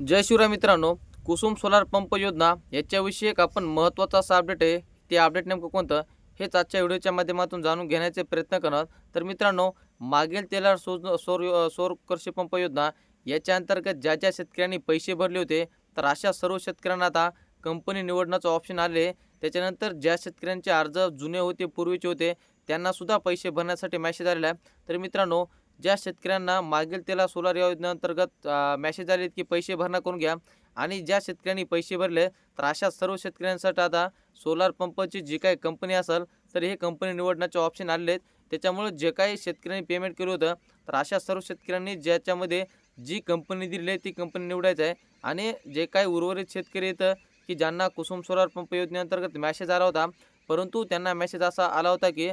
जय शिवराय मित्रांनो Kusum solar pump योजना याच्याविषयी एक आपण महत्त्वाचा असा अपडेट आहे. ते अपडेट नेमकं कोणतं हेच आजच्या व्हिडिओच्या माध्यमातून जाणून घेण्याचे प्रयत्न करणार. तर मित्रांनो मागील तेलार सोज सौर सौर कृषी पंप योजना याच्या अंतर्गत ज्या ज्या शेतकऱ्यांनी पैसे भरले होते तर अशा सर्व शेतकऱ्यांना आता कंपनी निवडण्याचं ऑप्शन आले त्याच्यानंतर ज्या शेतकऱ्यांचे अर्ज जुने होते पूर्वीचे होते त्यांनासुद्धा पैसे भरण्यासाठी मॅसेज आलेला आहे. तर मित्रांनो ज्या शेतकऱ्यांना मागील तेला सोलार या योजनेअंतर्गत मॅसेज आले की पैसे भरणा करून घ्या. आणि ज्या शेतकऱ्यांनी पैसे भरले तर अशा सर्व शेतकऱ्यांसाठी आता सोलार पंपची जी काही कंपनी असेल तर हे कंपनी निवडण्याचे ऑप्शन आलेले आहेत. त्याच्यामुळे जे काही शेतकऱ्यांनी पेमेंट केलं होतं तर अशा सर्व शेतकऱ्यांनी ज्याच्यामध्ये जी कंपनी दिली आहे ती कंपनी निवडायचं आहे. आणि जे काही उर्वरित शेतकरी येतं की ज्यांना कुसुम सोलार पंप योजनेअंतर्गत मॅसेज आला होता परंतु त्यांना मॅसेज असा आला होता की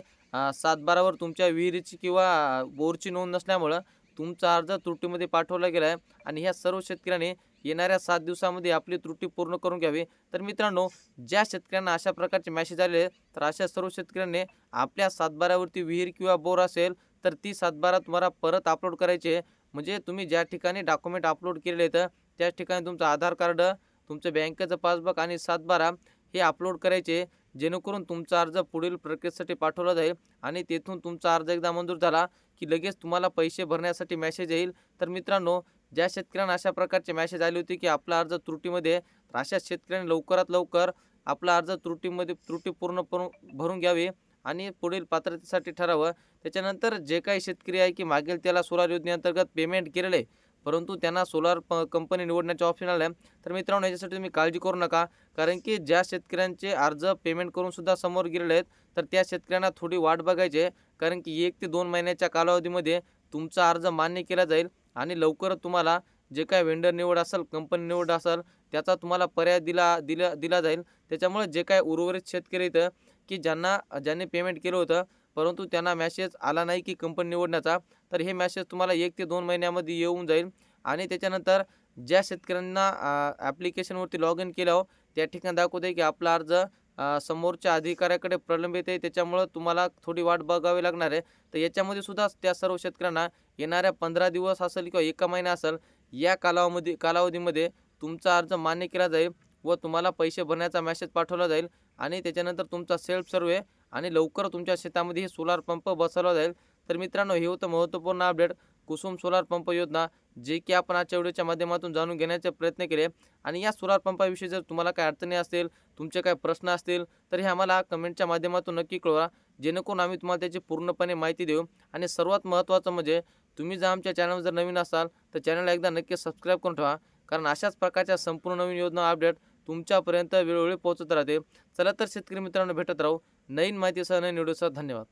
सातबारावर तुमच्या विहिरीची किंवा बोरची नोंद नसल्यामुळं तुमचा अर्ज त्रुटीमध्ये पाठवला गेला आहे आणि ह्या सर्व शेतकऱ्यांनी येणाऱ्या सात दिवसामध्ये आपली त्रुटी पूर्ण करून घ्यावी. तर मित्रांनो ज्या शेतकऱ्यांना अशा प्रकारचे मॅसेज आले तर अशा सर्व शेतकऱ्यांनी आपल्या सातबारावरती विहीर किंवा बोर असेल तर ती सातबारा तुम्हाला परत अपलोड करायची म्हणजे तुम्ही ज्या ठिकाणी डॉक्युमेंट अपलोड केलेले आहेत त्याच ठिकाणी तुमचं आधार कार्ड तुमचं बँकेचं पासबुक आणि सातबारा हे अपलोड करायचे जेणेकरून तुमचा अर्ज पुढील प्रक्रियेसाठी पाठवला जाईल आणि तेथून तुमचा अर्ज एकदा मंजूर झाला की लगेच तुम्हाला पैसे भरण्यासाठी मॅसेज येईल. तर मित्रांनो ज्या शेतकऱ्यांना अशा प्रकारचे मॅसेज आले होते की आपला अर्ज त्रुटीमध्ये तर अशा शेतकऱ्यांनी लवकरात लवकर आपला अर्ज त्रुटीमध्ये त्रुटी पूर्ण भरून घ्यावी आणि पुढील पात्रतेसाठी ठरावं. त्याच्यानंतर जे काही शेतकरी आहे की मागील त्याला सोलार योजनेअंतर्गत पेमेंट केलेलं आहे परंतु त्यांना सोलार प कंपनी निवडण्याचे ऑप्शन आलं. तर मित्रांनो याच्यासाठी तुम्ही काळजी करू नका. कारण की ज्या शेतकऱ्यांचे अर्ज पेमेंट करून सुद्धा समोर गेलेले आहेत तर त्या शेतकऱ्यांना थोडी वाट बघायची आहे. कारण की एक ते दोन महिन्याच्या कालावधीमध्ये तुमचा अर्ज मान्य केला जाईल आणि लवकरच तुम्हाला जे काय वेंडर निवड असेल कंपनी निवड असेल त्याचा तुम्हाला पर्याय दिला दिला दिला जाईल. त्याच्यामुळे जे काय उर्वरित शेतकरी इथं की ज्यांना ज्यांनी पेमेंट केलं होतं परंतु त्यांना मॅसेज आला नाही की कंपनी निवडण्याचा तर हे मॅसेज तुम्हाला एक ते दोन महिन्यामध्ये येऊन जाईल. आणि त्याच्यानंतर ज्या शेतकऱ्यांना ॲप्लिकेशनवरती लॉग इन केल्यावर त्या ठिकाणी दाखवते की आपला अर्ज समोरच्या अधिकाऱ्याकडे प्रलंबित आहे. त्याच्यामुळं तुम्हाला थोडी वाट बघावी लागणार आहे. तर याच्यामध्ये सुद्धा त्या सर्व शेतकऱ्यांना येणाऱ्या पंधरा दिवस असेल किंवा एका महिना असेल या कालावधी कालावधीमध्ये तुमचा अर्ज मान्य केला जाईल व तुम्हाला पैसे भरण्याचा मॅसेज पाठवला जाईल आणि त्याच्यानंतर तुमचा सेल्फ सर्वे आणि लवकर तुमच्या शेतामध्ये हे सोलार पंप बसवला जाईल. तर मित्रांनो हे होतं महत्त्वपूर्ण अपडेट कुसुम सोलार पंप योजना जे की आपण आजच्या व्हिडिओच्या माध्यमातून जाणून घेण्याचे प्रयत्न केले. आणि या सोलार पंपाविषयी जर तुम्हाला काय अडचणी असतील तुमचे काय प्रश्न असतील तर हे आम्हाला कमेंटच्या माध्यमातून नक्की कळवा. जेणेकरून आम्ही तुम्हाला त्याची पूर्णपणे माहिती देऊ. आणि सर्वात महत्त्वाचं म्हणजे तुम्ही जर आमच्या चॅनल जर नवीन असाल तर चॅनलला एकदा नक्की सबस्क्राईब करून ठेवा. कारण अशाच प्रकारच्या संपूर्ण नवीन योजना अपडेट तुमच्यापर्यंत वेळोवेळी पोहोचत राहते. चला तर शेतकरी मित्रांनो भेटत राहू. नवीन माहितीसह नवीन व्हिडिओसह धन्यवाद.